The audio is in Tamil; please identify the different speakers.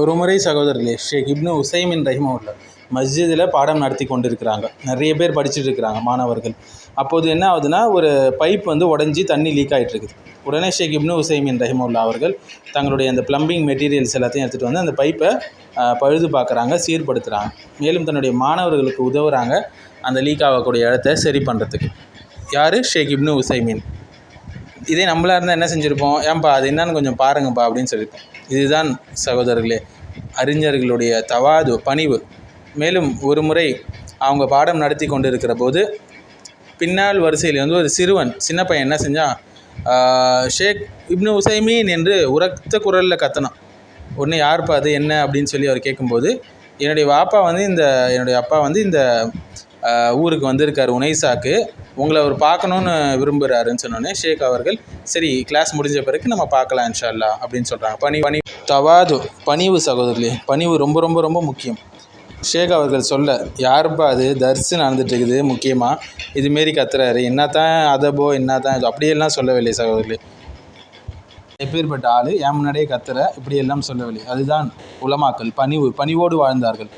Speaker 1: ஒரு முறை சகோதரர்களே ஷேக் இப்னு உசைமின் ரஹிமவுல்லா மஸ்ஜிதில் பாடம் நடத்தி கொண்டிருக்கிறாங்க. நிறைய பேர் படிச்சுட்டு இருக்கிறாங்க மாணவர்கள். அப்போது என்ன ஆகுதுன்னா ஒரு பைப் வந்து உடஞ்சி தண்ணி லீக் ஆகிட்டு இருக்குது உடனே ஷேக் இப்னு உசைமின் ரஹிமவுல்லா அவர்கள் தங்களுடைய அந்த ப்ளம்பிங் மெட்டீரியல்ஸ் எல்லாத்தையும் எடுத்துகிட்டு வந்து அந்த பைப்பை பழுது பார்க்குறாங்க சீர்படுத்துகிறாங்க மேலும் தன்னுடைய மாணவர்களுக்கு உதவுறாங்க அந்த லீக் ஆகக்கூடிய இடத்த சரி பண்ணுறதுக்கு யார்? ஷேக் இப்னு உசைமின். இதே நம்மளாக இருந்தால் என்ன செஞ்சுருப்போம்? ஏன்பா அது என்னன்னு கொஞ்சம் பாருங்கப்பா அப்படின்னு சொல்லியிருப்போம். இதுதான் சகோதரர்களே அறிஞர்களுடைய தவாது பணிவு. மேலும் ஒரு முறை அவங்க பாடம் நடத்தி கொண்டு இருக்கிற போது பின்னால் வரிசையில் வந்து ஒரு சிறுவன் சின்ன பையன் என்ன செஞ்சான் ஷேக் இப்னு உசைமீன் என்று உரத்த குரலில் கத்தனான். உடனே யார்ப்பா அது? என்ன? அப்படின்னு சொல்லி அவர் கேட்கும்போது என்னுடைய வாப்பா வந்து இந்த என்னுடைய அப்பா வந்து இந்த ஊருக்கு வந்திருக்கார் உனைசாக்கு. உங்களை அவர் பார்க்கணுன்னு விரும்புகிறாருன்னு சொன்னோடனே ஷேக் அவர்கள் சரி கிளாஸ் முடிஞ்ச பிறகு நம்ம பார்க்கலாம் இன்ஷா அப்படின்னு சொல்கிறாங்க பணி பணி தவாது பணிவு சகோதரர்களே பணிவு ரொம்ப ரொம்ப ரொம்ப முக்கியம். ஷேக் அவர்கள் சொல்ல யாருப்பா அது? தர்ஸு நடந்துட்டுருக்குது முக்கியமாக இதுமாரி கத்துறாரு. என்ன தான் அதபோ என்ன தான் இது? அப்படியெல்லாம் சொல்லவில்லை சகோதரர்களே. எப்பேற்பட்ட ஆள் என் முன்னாடியே கத்துற. இப்படியெல்லாம் சொல்லவில்லை. அதுதான் உலமாக்கல் பணிவு பணிவோடு வாழ்ந்தார்கள்.